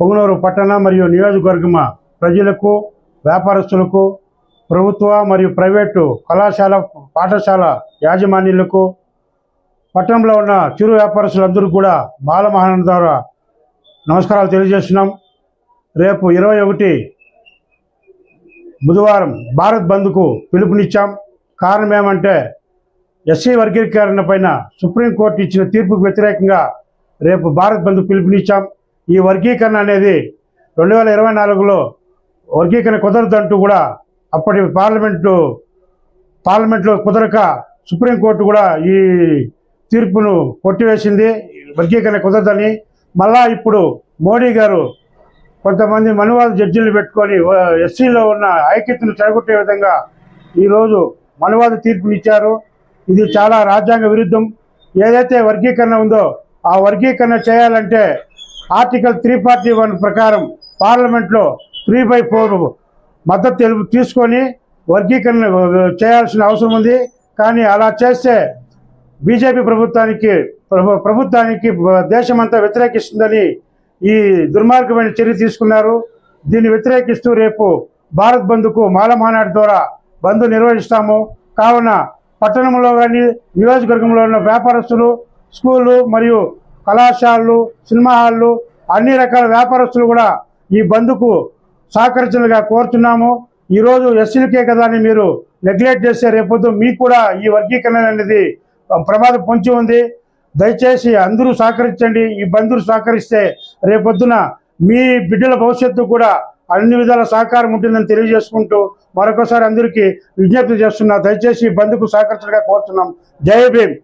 పొంగనూరు పట్టణ మరియు నియోజకవర్గమ ప్రజలకు వ్యాపారస్తులకు ప్రభుత్వ మరియు ప్రైవేటు కళాశాల పాఠశాల యాజమాన్యులకు పట్టణంలో ఉన్న చిరు వ్యాపారస్తులందరూ కూడా బాలమహానం ద్వారా నమస్కారాలు తెలియజేస్తున్నాం. రేపు ఇరవై ఒకటి బుధవారం భారత్ బంద్కు పిలుపునిచ్చాం. కారణం ఏమంటే ఎస్సీ వర్గీకరణ పైన సుప్రీంకోర్టు ఇచ్చిన తీర్పుకు వ్యతిరేకంగా రేపు భారత్ బంద్ పిలుపునిచ్చాం. ఈ వర్గీకరణ అనేది రెండు వేల ఇరవై నాలుగులో వర్గీకరణ కుదరదంటూ కూడా అప్పటి పార్లమెంటు పార్లమెంట్లో కుదరక సుప్రీంకోర్టు కూడా ఈ తీర్పును కొట్టివేసింది. వర్గీకరణ కుదరదని మళ్ళా ఇప్పుడు మోడీ గారు కొంతమంది మనువాద జడ్జిలు పెట్టుకొని ఎస్సీలో ఉన్న ఐక్యతను చెడగొట్టే విధంగా ఈరోజు మనువాద తీర్పునిచ్చారు. ఇది చాలా రాజ్యాంగ విరుద్ధం. ఏదైతే వర్గీకరణ ఉందో ఆ వర్గీకరణ చేయాలంటే ఆర్టికల్ త్రీ ఫార్టీ వన్ ప్రకారం పార్లమెంట్లో త్రీ బై ఫోర్ మద్దతు తెలుపు తీసుకొని వర్గీకరణ చేయాల్సిన అవసరం ఉంది. కానీ అలా చేస్తే బీజేపీ ప్రభుత్వానికి ప్రభుత్వానికి దేశమంతా వ్యతిరేకిస్తుందని ఈ దుర్మార్గమైన చర్య తీసుకున్నారు. దీన్ని వ్యతిరేకిస్తూ రేపు భారత్ బంద్కు మాలమహానాడు ద్వారా బంద్ నిర్వహిస్తాము. కావున పట్టణంలో కానీ నియోజకవర్గంలో ఉన్న వ్యాపారస్తులు స్కూళ్ళు మరియు కళాశాలలు సినిమా హాళ్ళు అన్ని రకాల వ్యాపారస్తులు కూడా ఈ బంద్కు సహకరించాలిగా కోరుతున్నాము. ఈరోజు ఎస్సీలకే కదా అని మీరు నెగ్లెక్ట్ చేస్తే రేపొద్దు మీకు కూడా ఈ వర్గీకరణ అనేది ప్రమాదం పొంచి ఉంది. దయచేసి అందరూ సహకరించండి. ఈ బంధువులు సహకరిస్తే రేపొద్దున మీ బిడ్డల భవిష్యత్తు కూడా అన్ని విధాల సహకారం ఉంటుందని తెలియజేసుకుంటూ మరొకసారి అందరికీ విజ్ఞప్తి చేస్తున్నా. దయచేసి ఈ బంధుకు సహకరించగా కోరుతున్నాం. జై భీమ్.